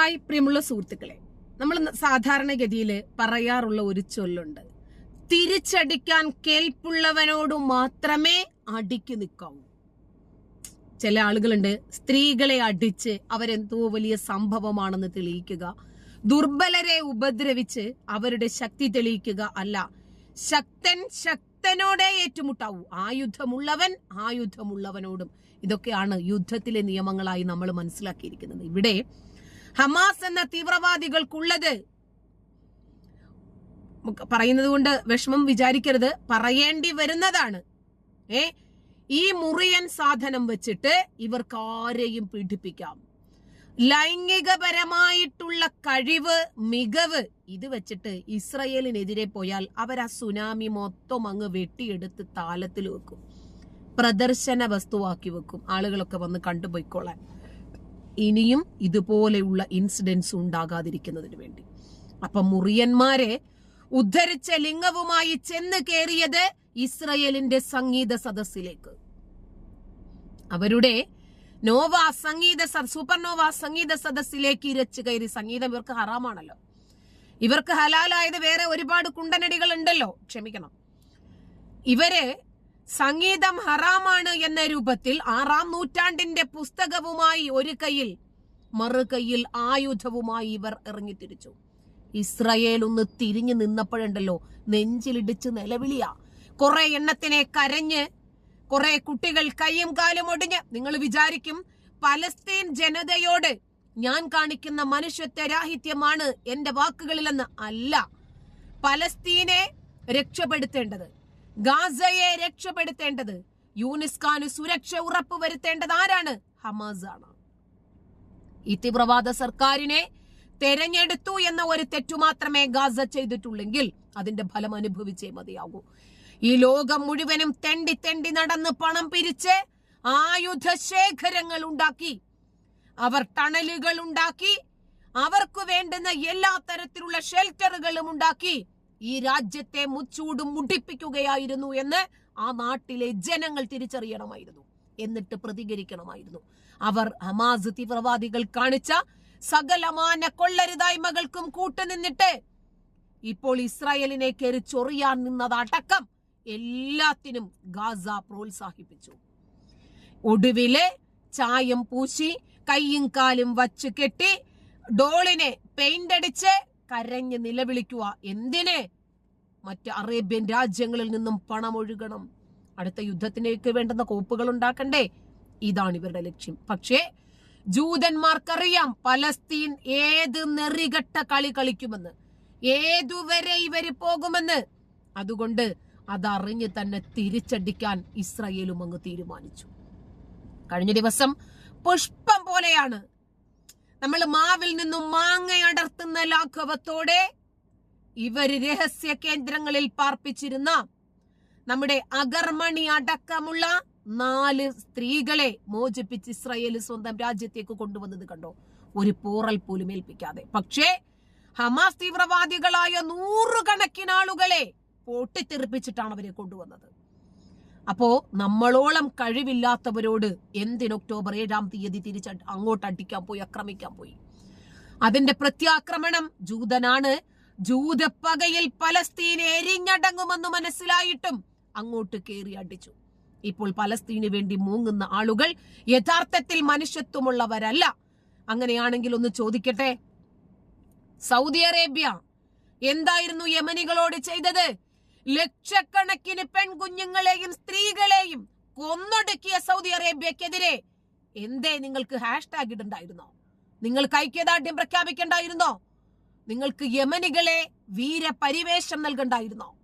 Hi പ്രിയമുള്ള സുഹൃത്തുക്കളെ. നമ്മൾ സാധാരണഗതിയിൽ പറയാറുള്ള ഒരു ചൊല്ലുണ്ട്. തിരിച്ചടിക്കാൻ കേൾപ്പുള്ളവനോട് മാത്രമേ അടിക്ക് നിൽക്കാവൂ. ചില ആളുകളുണ്ട് സ്ത്രീകളെ അടിച്ച് അവരെന്തോ വലിയ സംഭവമാണെന്ന് തെളിയിക്കുക. ദുർബലരെ ഉപദ്രവിച്ച് അവരുടെ ശക്തി തെളിയിക്കുക അല്ല. ശക്തൻ ശക്തനോടെ ഏറ്റുമുട്ടാവൂ. ആയുധമുള്ളവൻ ആയുധമുള്ളവനോടും. ഇതൊക്കെയാണ് യുദ്ധത്തിലെ നിയമങ്ങളായി നമ്മൾ മനസ്സിലാക്കിയിരിക്കുന്നത്. ഇവിടെ ഹമാസ് എന്ന തീവ്രവാദികൾക്കുള്ളത്. പറയുന്നത് കൊണ്ട് വിഷമം വിചാരിക്കരുത്. പറയേണ്ടി വരുന്നതാണ്. ഏ? ഈ മുറിയൻ സാധനം വെച്ചിട്ട് ഇവർക്ക് ആരെയും പീഡിപ്പിക്കാം. ലൈംഗികപരമായിട്ടുള്ള കഴിവ് മികവ് ഇത് വെച്ചിട്ട് ഇസ്രയേലിനെതിരെ പോയാൽ അവർ ആ സുനാമി മൊത്തം അങ്ങ് വെട്ടിയെടുത്ത് താലത്തിൽ വെക്കും. പ്രദർശന വസ്തുവാക്കി വെക്കും. ആളുകളൊക്കെ വന്ന് കണ്ടുപോയിക്കോളാൻ ഇനിയും ഇതുപോലെയുള്ള ഇൻസിഡൻസ് ഉണ്ടാകാതിരിക്കുന്നതിന് വേണ്ടി. അപ്പൊ മുറിയന്മാരെ ഉദ്ധരിച്ച ലിംഗവുമായി ചെന്ന് കയറിയത് ഇസ്രയേലിന്റെ സംഗീത സദസ്സിലേക്ക്. അവരുടെ നോവ സംഗീത സൂപ്പർനോവ സംഗീത സദസ്സിലേക്ക് ഇരച്ചു കയറി. സംഗീതം ഇവർക്ക് ഹറാമാണല്ലോ. ഇവർക്ക് ഹലാലായത് വേറെ ഒരുപാട് കുണ്ടനടികൾ ഉണ്ടല്ലോ. ക്ഷമിക്കണം. ഇവർ സംഗീതം ഹറാമാണ് എന്ന രൂപത്തിൽ ആറാം നൂറ്റാണ്ടിന്റെ പുസ്തകവുമായി ഒരു കയ്യിൽ മറു കയ്യിൽ ആയുധവുമായി ഇവർ ഇറങ്ങിത്തിരിച്ചു. ഇസ്രയേൽ ഒന്ന് തിരിഞ്ഞു നിന്നപ്പോഴുണ്ടല്ലോ നെഞ്ചിലിടിച്ച് നിലവിളിയ. കുറെ എണ്ണത്തിനെ കരഞ്ഞ് കുറെ കുട്ടികൾ കൈയും കാലും ഒടിഞ്ഞ് നിങ്ങൾ വിചാരിക്കും പലസ്തീൻ ജനതയോട് ഞാൻ കാണിക്കുന്ന മനുഷ്യത്വ രാഹിത്യമാണ് എന്റെ വാക്കുകളിലെന്ന് അല്ല. പലസ്തീനെ രക്ഷപ്പെടുത്തേണ്ടത്. ഗാസയെ രക്ഷപ്പെടുത്തേണ്ടത് യൂനിസ്കാന് സുരക്ഷ ഉറപ്പുവരുത്തേണ്ടത് ആരാണ്? ഹമാസ് ആണ് ഈ തീവ്രവാദ സർക്കാരിനെ തെരഞ്ഞെടുത്തു എന്ന ഒരു തെറ്റു മാത്രമേ ഗാസ ചെയ്തിട്ടുള്ളെങ്കിൽ അതിന്റെ ഫലം അനുഭവിച്ചേ മതിയാകൂ. ഈ ലോകം മുഴുവനും തെണ്ടി തെണ്ടി നടന്ന് പണം പിരിച്ച് ആയുധ ശേഖരങ്ങൾ ഉണ്ടാക്കി അവർ ടണലുകൾ ഉണ്ടാക്കി അവർക്ക് വേണ്ടുന്ന എല്ലാ തരത്തിലുള്ള ഷെൽട്ടറുകളും ഉണ്ടാക്കി ഈ രാജ്യത്തെ മുച്ചൂടും മുടിപ്പിക്കുകയായിരുന്നു എന്ന് ആ നാട്ടിലെ ജനങ്ങൾ തിരിച്ചറിയണമായിരുന്നു. എന്നിട്ട് പ്രതികരിക്കണമായിരുന്നു. അവർ ഹമാസ് തീവ്രവാദികൾ കാണിച്ച സകലമാന കൊള്ളരുതായ്മകൾക്കും കൂട്ടുനിന്നിട്ട് ഇപ്പോൾ ഇസ്രായേലിനെ കയറി നിന്നതടക്കം എല്ലാത്തിനും ഗാസ പ്രോത്സാഹിപ്പിച്ചു. ഒടുവിലെ ചായം പൂശി കയ്യും കാലും വച്ച് കെട്ടി ഡോളിനെ പെയിന്റ് അടിച്ച് കരഞ്ഞ് നിലവിളിക്കുക. എന്തിനെ? മറ്റ് അറേബ്യൻ രാജ്യങ്ങളിൽ നിന്നും പണം ഒഴുകണം. അടുത്ത യുദ്ധത്തിനേക്ക് വേണ്ടുന്ന കോപ്പുകൾ ഉണ്ടാക്കണ്ടേ? ഇതാണ് ഇവരുടെ ലക്ഷ്യം. പക്ഷേ ജൂതന്മാർക്കറിയാം പലസ്തീൻ ഏത് നെറികെട്ട കളി കളിക്കുമെന്ന്. ഏതുവരെ ഇവർ പോകുമെന്ന്. അതുകൊണ്ട് അതറിഞ്ഞ് തന്നെ തിരിച്ചടിക്കാൻ ഇസ്രയേലും അങ്ങ് തീരുമാനിച്ചു. കഴിഞ്ഞ ദിവസം പുഷ്പം പോലെയാണ് നമ്മൾ മാവിൽ നിന്നും മാങ്ങയടർത്തുന്ന ലാഘവത്തോടെ ഇവർ രഹസ്യ കേന്ദ്രങ്ങളിൽ പാർപ്പിച്ചിരുന്ന നമ്മുടെ അഗർമണി അടക്കമുള്ള നാല് സ്ത്രീകളെ മോചിപ്പിച്ച് ഇസ്രയേൽ സ്വന്തം രാജ്യത്തേക്ക് കൊണ്ടുവന്നത് കണ്ടോ? ഒരു പോറൽ പോലും ഏൽപ്പിക്കാതെ. പക്ഷേ ഹമാസ് തീവ്രവാദികളായ നൂറുകണക്കിന് ആളുകളെ പൊട്ടിത്തെറിപ്പിച്ചിട്ടാണ് അവരെ കൊണ്ടുവന്നത്. അപ്പോ നമ്മളോളം കഴിവില്ലാത്തവരോട് എന്തിന് ഒക്ടോബർ ഏഴാം തീയതി തിരിച്ച് അങ്ങോട്ട് അടിക്കാൻ പോയി ആക്രമിക്കാൻ പോയി? അതിന്റെ പ്രത്യാക്രമണം ജൂതനാണ്. ജൂതപ്പകയിൽ പലസ്തീൻ എരിഞ്ഞടങ്ങുമെന്ന് മനസ്സിലായിട്ടും അങ്ങോട്ട് കയറി അടിച്ചു. ഇപ്പോൾ പലസ്തീന് വേണ്ടി മൂങ്ങുന്ന ആളുകൾ യഥാർത്ഥത്തിൽ മനുഷ്യത്വമുള്ളവരല്ല. അങ്ങനെയാണെങ്കിൽ ഒന്ന് ചോദിക്കട്ടെ? സൗദി അറേബ്യ എന്തായിരുന്നു യമനികളോട് ചെയ്തത്? ലക്ഷക്കണക്കിന് പെൺകുഞ്ഞുങ്ങളെയും സ്ത്രീകളെയും കൊന്നൊടുക്കിയ സൗദി അറേബ്യക്കെതിരെ എന്തേ നിങ്ങൾക്ക് ഹാഷ്ടാഗ് ഇടണ്ടായിരുന്നോ? നിങ്ങൾക്ക് ഐക്യദാർഢ്യം പ്രഖ്യാപിക്കണ്ടായിരുന്നോ? നിങ്ങൾക്ക് യമനികളെ വീരപരിവേഷം നൽകണ്ടായിരുന്നോ?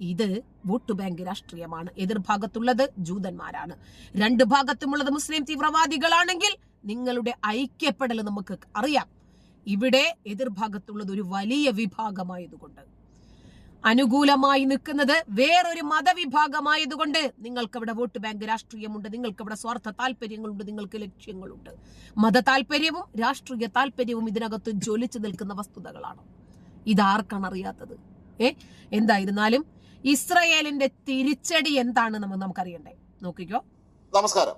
ഇത് വോട്ട് ബാങ്ക് രാഷ്ട്രീയമാണ്. എതിർഭാഗത്തുള്ളത് ജൂതന്മാരാണ്. രണ്ട് ഭാഗത്തുമുള്ളത് മുസ്ലിം തീവ്രവാദികളാണെങ്കിൽ നിങ്ങളുടെ ഐക്യപ്പെടൽ നമുക്ക് അറിയാം. ഇവിടെ എതിർഭാഗത്തുള്ളത് ഒരു വലിയ വിഭാഗമായതുകൊണ്ട്. അനുകൂലമായി നിൽക്കുന്നത് വേറൊരു മതവിഭാഗമായതുകൊണ്ട് നിങ്ങൾക്ക് അവിടെ വോട്ട് ബാങ്ക് രാഷ്ട്രീയമുണ്ട് നിങ്ങൾക്ക് അവിടെ സ്വാർത്ഥ താല്പര്യങ്ങളുണ്ട് നിങ്ങൾക്ക് ലക്ഷ്യങ്ങളുണ്ട്. മത താല്പര്യവും രാഷ്ട്രീയ താല്പര്യവും ഇതിനകത്ത് ജ്വലിച്ചു നിൽക്കുന്ന വസ്തുതകളാണ്. ഇതാർക്കാണ് അറിയാത്തത് ഏ? എന്തായിരുന്നാലും ഇസ്രയേലിന്റെ തിരിച്ചടി എന്താണ് നമ്മൾ നമുക്കറിയണ്ടേ. നോക്കിക്കോ. നമസ്കാരം.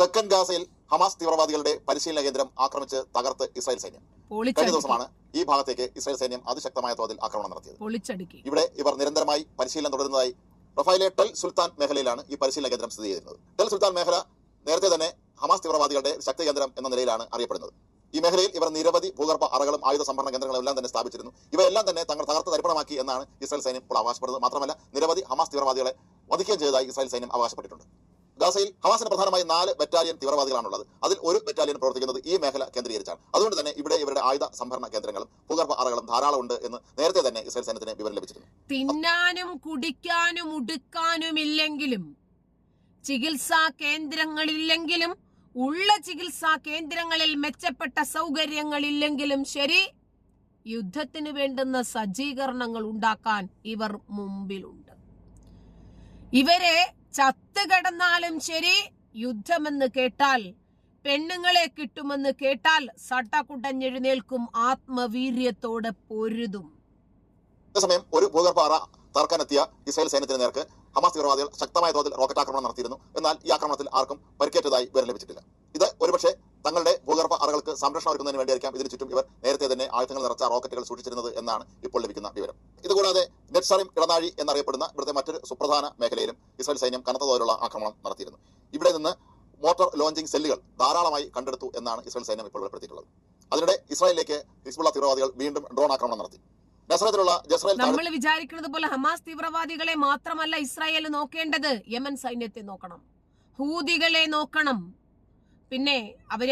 തെക്കൻ ഗാസയിൽ ഹമാസ് തീവ്രവാദികളുടെ പരിശീലന കേന്ദ്രം ആക്രമിച്ച് തകർത്ത് ഇസ്രായേൽ സൈന്യം. കഴിഞ്ഞ ദിവസമാണ് ഈ ഭാഗത്തേക്ക് ഇസ്രായേൽ സൈന്യം അതിശക്തമായ തോതിൽ ആക്രമണം നടത്തിയത്. ഇവിടെ ഇവർ നിരന്തരമായി പരിശീലനം തുടരുന്നതായി റഫായിലെ ടെൽ സുൽത്താൻ മേഖലയിലാണ് ഈ പരിശീലന കേന്ദ്രം സ്ഥിതി ചെയ്യുന്നത്. ടെൽ സുൽത്താൻ മേഖല നേരത്തെ തന്നെ ഹമാസ് തീവ്രവാദികളുടെ ശക്തി കേന്ദ്രം എന്ന നിലയിലാണ് അറിയപ്പെടുന്നത്. ഈ മേഖലയിൽ ഇവർ നിരവധി ഭൂഗർഭ അറകളും ആയുധ സംഭരണ കേന്ദ്രങ്ങളും എല്ലാം തന്നെ സ്ഥാപിച്ചിരുന്നു. ഇവയെല്ലാം തന്നെ തങ്ങൾ തകർത്ത് തരിപ്പണമാക്കി എന്നാണ് ഇസ്രായേൽ സൈന്യം ഇപ്പോൾ അവകാശപ്പെടുന്നത്. മാത്രമല്ല നിരവധി ഹമാസ് തീവ്രവാദികളെ വധിക്കുകയും ചെയ്തതായി ഇസ്രായേൽ സൈന്യം അവകാശപ്പെട്ടിട്ടുണ്ട്. ഗാസയിൽ ഹമാസിന് പ്രധാനമായി നാല് ബറ്റാലിയൻ തീവ്രവാദികളാണുള്ളത്. അതിൽ ഒരു ബറ്റാലിയൻ പ്രവർത്തിക്കുന്നത് ഈ മേഖല കേന്ദ്രീകരിച്ചാണ്. അതുകൊണ്ട് തന്നെ ഇവിടെ ഇവരുടെ ആയുധ സംഭരണ കേന്ദ്രങ്ങളും ഭൂഗർഭ അറകളും ധാരാളം ഉണ്ട് എന്ന് നേരത്തെ തന്നെ ഇസ്രായേൽ സൈന്യത്തിന് വിവരം ലഭിച്ചിരുന്നു. തിന്നാനും കുടിക്കാനും ഉടുക്കാനുമില്ലെങ്കിലും ചികിത്സാ കേന്ദ്രങ്ങളില്ലെങ്കിലും ഉള്ള ചികിത്സാ കേന്ദ്രങ്ങളിൽ മെച്ചപ്പെട്ട സൗകര്യങ്ങളില്ലെങ്കിലും ശരി യുദ്ധത്തിന് വേണ്ടുന്ന സജ്ജീകരണങ്ങൾ ഉണ്ടാക്കാൻ ഇവർ മുമ്പിലുണ്ട്. ഇവരെ ചത്ത് കിടന്നാലും ശരി യുദ്ധമെന്ന് കേട്ടാൽ പെണ്ണുങ്ങളെ കിട്ടുമെന്ന് കേട്ടാൽ സട്ടക്കുട്ടഞ്ഞെഴുന്നേൽക്കും ആത്മവീര്യത്തോടെ പൊരുതും. അതേസമയം ഒരു ഭൂഗർഭ അറ തകർക്കാനെത്തിയ ഇസ്രായേൽ സൈന്യത്തിന് നേർക്ക് ഹമാസ് തീവ്രവാദികൾ ശക്തമായ തോതിൽ റോക്കറ്റ് ആക്രമണം നടത്തിയിരുന്നു. എന്നാൽ ഈ ആക്രമണത്തിൽ ആർക്കും പരിക്കേറ്റതായി വിവരം ലഭിച്ചിട്ടില്ല. ഇത് ഒരുപക്ഷെ തങ്ങളുടെ ഭൂഗർഭ അറകൾക്ക് സംരക്ഷണം ഒരുക്കുന്നതിന് വേണ്ടിയായിരിക്കാം. ഇതിന് ചുറ്റും ഇവർ നേരത്തെ തന്നെ ആയുധങ്ങൾ നിറച്ച റോക്കറ്റുകൾ സൂക്ഷിച്ചിരുന്നത് എന്നാണ് ഇപ്പോൾ ലഭിക്കുന്ന വിവരം. ഇതുകൂടാതെ നെറ്റ്സറിം ഇടനാഴി എന്നറിയപ്പെടുന്ന ഇവിടുത്തെ മറ്റൊരു സുപ്രധാന മേഖലയിലും ഇസ്രായേൽ സൈന്യം കനത്ത തോതിലുള്ള ആക്രമണം നടത്തിയിരുന്നു. ഇവിടെ നിന്ന് മോട്ടോർ ലോഞ്ചിങ് സെല്ലുകൾ ധാരാളമായി കണ്ടെടുത്തു എന്നാണ് ഇസ്രായേൽ സൈന്യം ഇപ്പോൾ വെളിപ്പെടുത്തിയിട്ടുള്ളത്. അതിനിടെ ഇസ്രായേലിലേക്ക് ഹിസ്ബുള്ള തീവ്രവാദികൾ വീണ്ടും ഡ്രോൺ ആക്രമണം നടത്തി. നമ്മൾ വിചാരിക്കുന്നത് പോലെ ഹമാസ് തീവ്രവാദികളെ മാത്രമല്ല ഇസ്രായേൽ നോക്കേണ്ടത് യമൻ സൈന്യത്തെ നോക്കണം ഹൂതികളെ നോക്കണം. പിന്നെ അവർ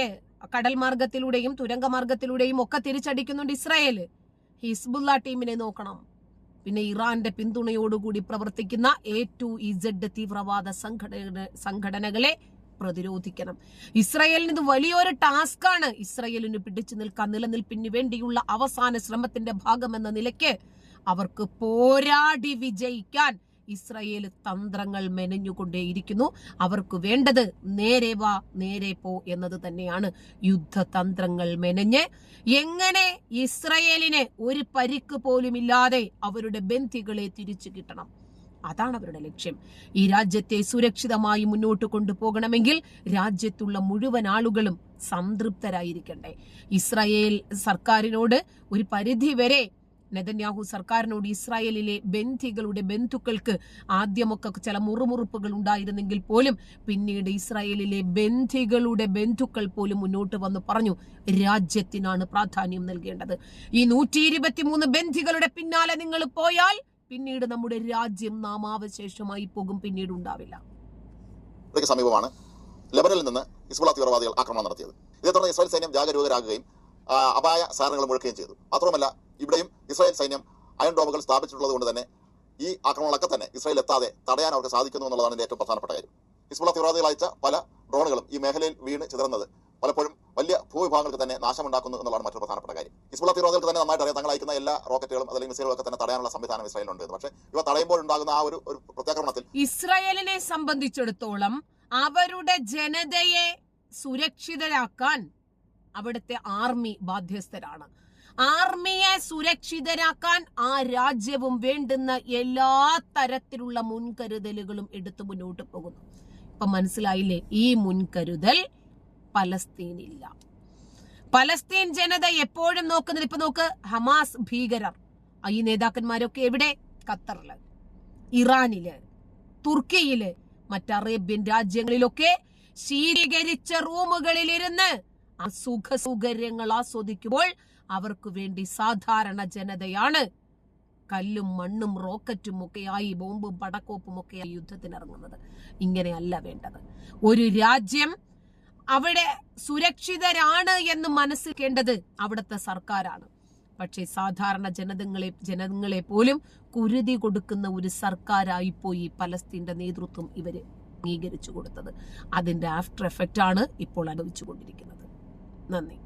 കടൽ മാർഗത്തിലൂടെയും തുരങ്ക മാർഗത്തിലൂടെയും ഒക്കെ തിരിച്ചടിക്കുന്നുണ്ട് ഇസ്രായേൽ. ഹിസ്ബുല്ല ടീമിനെ നോക്കണം. പിന്നെ ഇറാന്റെ പിന്തുണയോടുകൂടി പ്രവർത്തിക്കുന്ന എ ടു ഇസഡ് തീവ്രവാദ സംഘടന സംഘടനകളെ പ്രതിരോധിക്കണം. ഇസ്രയേലിന് ഇത് വലിയൊരു ടാസ്കാണ് ഇസ്രയേലിന് പിടിച്ചു നിൽക്കാൻ നിലനിൽപ്പിന് വേണ്ടിയുള്ള അവസാന ശ്രമത്തിന്റെ ഭാഗമെന്ന നിലയ്ക്ക് അവർക്ക് പോരാടി വിജയിക്കാൻ ഇസ്രയേൽ തന്ത്രങ്ങൾ മെനഞ്ഞുകൊണ്ടേയിരിക്കുന്നു. അവർക്ക് വേണ്ടത് നേരെ വാ നേരെ പോ എന്നത് തന്നെയാണ്. യുദ്ധതന്ത്രങ്ങൾ മെനഞ്ഞ് എങ്ങനെ ഇസ്രയേലിന് ഒരു പരിക്ക് പോലുമില്ലാതെ അവരുടെ ബന്ധികളെ തിരിച്ചു കിട്ടണം. അതാണ് അവരുടെ ലക്ഷ്യം. ഈ രാജ്യത്തെ സുരക്ഷിതമായി മുന്നോട്ട് കൊണ്ടുപോകണമെങ്കിൽ രാജ്യത്തുള്ള മുഴുവൻ ആളുകളും സംതൃപ്തരായിരിക്കണ്ടേ. ഇസ്രായേൽ സർക്കാരിനോട് ഒരു പരിധി വരെ നെതന്യാഹു സർക്കാരിനോട് ഇസ്രായേലിലെ ബന്ധികളുടെ ബന്ധുക്കൾക്ക് ആദ്യമൊക്കെ ചില മുറുമുറുപ്പുകൾ ഉണ്ടായിരുന്നെങ്കിൽ പോലും പിന്നീട് ഇസ്രായേലിലെ ബന്ധികളുടെ ബന്ധുക്കൾ പോലും മുന്നോട്ട് വന്ന് പറഞ്ഞു രാജ്യത്തിനാണ് പ്രാധാന്യം നൽകേണ്ടത്. ഈ നൂറ്റി ഇരുപത്തിമൂന്ന് ബന്ധികളുടെ പിന്നാലെ നിങ്ങൾ പോയാൽ പിന്നീട് നമ്മുടെ രാജ്യം നാമാവശേഷമായി പോകും പിന്നീട് ഉണ്ടാവില്ല. സമീപമാണ്. ലെബനനിൽ നിന്ന് ഹിസ്ബുള്ള തീവ്രവാദികൾ ആക്രമണം നടത്തിയത്. ഇതേ തുടർന്ന് ഇസ്രായേൽ സൈന്യം ജാഗരൂകരാകുകയും അപായ സാധനങ്ങൾ മുഴക്കുകയും ചെയ്തു. മാത്രമല്ല ഇവിടെയും ഇസ്രായേൽ സൈന്യം അയൺ ഡോമുകൾ സ്ഥാപിച്ചിട്ടുള്ളത് കൊണ്ട് തന്നെ ഈ ആക്രമണങ്ങളൊക്കെ തന്നെ ഇസ്രായേൽ എത്താതെ തടയാൻ അവർക്ക് സാധിക്കുന്നു എന്നുള്ളതാണ് ഏറ്റവും പ്രധാനപ്പെട്ട കാര്യം. ഹിസ്ബുള്ള തീവ്രവാദികൾ അയച്ച പല ഡ്രോണുകളും ഈ മേഖലയിൽ വീണ് ചിതറുന്നത് പലപ്പോഴും വലിയ ഭൂവിഭാഗങ്ങൾക്ക് തന്നെ നാശമുണ്ടാക്കുന്നു എന്നുള്ളതാണ് മറ്റൊരു പ്രധാനപ്പെട്ട കാര്യം. ഹിസ്ബുള്ള തീവ്രവാദികൾക്ക് തന്നെ നന്നായിട്ട് അറിയാം. തങ്ങൾ അയക്കുന്ന എല്ലാ റോക്കറ്റുകളും അല്ലെങ്കിൽ മിസൈലുകളൊക്കെ തന്നെ തടയാനുള്ള സംവിധാനം ഇസ്രായേലുണ്ട്. പക്ഷേ ഇവ തടയുമ്പോൾ ഉണ്ടാകുന്ന ആ ഒരു ഒരു പ്രത്യാക്രമണത്തിൽ ഇസ്രായേലിനെ സംബന്ധിച്ചിടത്തോളം അവരുടെ ജനതയെ സുരക്ഷിതരാക്കാൻ അവിടുത്തെ ആർമി ബാധ്യസ്ഥരാണ്. ആർമിയെ സുരക്ഷിതരാക്കാൻ ആ രാജ്യവും വേണ്ടുന്ന എല്ലാ തരത്തിലുള്ള മുൻകരുതലുകളും എടുത്തു മുന്നോട്ട് പോകുന്നു. ഇപ്പൊ മനസ്സിലായില്ലേ? ഈ മുൻകരുതൽ പലസ്തീനില്ല. പലസ്തീൻ ജനത എപ്പോഴും നോക്കുന്നത് ഇപ്പൊ നോക്ക് ഹമാസ് ഭീകരർ. ഈ നേതാക്കന്മാരൊക്കെ എവിടെ? ഖത്തറിൽ ഇറാനിൽ തുർക്കിയിൽ മറ്റ് അറേബ്യൻ രാജ്യങ്ങളിലൊക്കെ ശീരീകരിച്ച റൂമുകളിലിരുന്ന് ആ സുഖ സൗകര്യങ്ങൾ ആസ്വദിക്കുമ്പോൾ അവർക്ക് വേണ്ടി സാധാരണ ജനതയാണ്. കല്ലും മണ്ണും റോക്കറ്റും ഒക്കെയായി ബോംബും പടക്കോപ്പും ഒക്കെയായി യുദ്ധത്തിനിറങ്ങുന്നത്. ഇങ്ങനെയല്ല വേണ്ടത്. ഒരു രാജ്യം അവിടെ സുരക്ഷിതരാണ് എന്ന് മനസ്സിലേണ്ടത് അവിടുത്തെ സർക്കാരാണ്. പക്ഷേ സാധാരണ ജനതങ്ങളെ ജനങ്ങളെ പോലും കുരുതി കൊടുക്കുന്ന ഒരു സർക്കാരായി പോയി പലസ്തീന്റെ നേതൃത്വം ഇവർ അംഗീകരിച്ചു കൊടുത്തത്. അതിന്റെ ആഫ്റ്റർ എഫക്റ്റ് ആണ് ഇപ്പോൾ അനുഭവിച്ചുകൊണ്ടിരിക്കുന്നത് നന്ദി.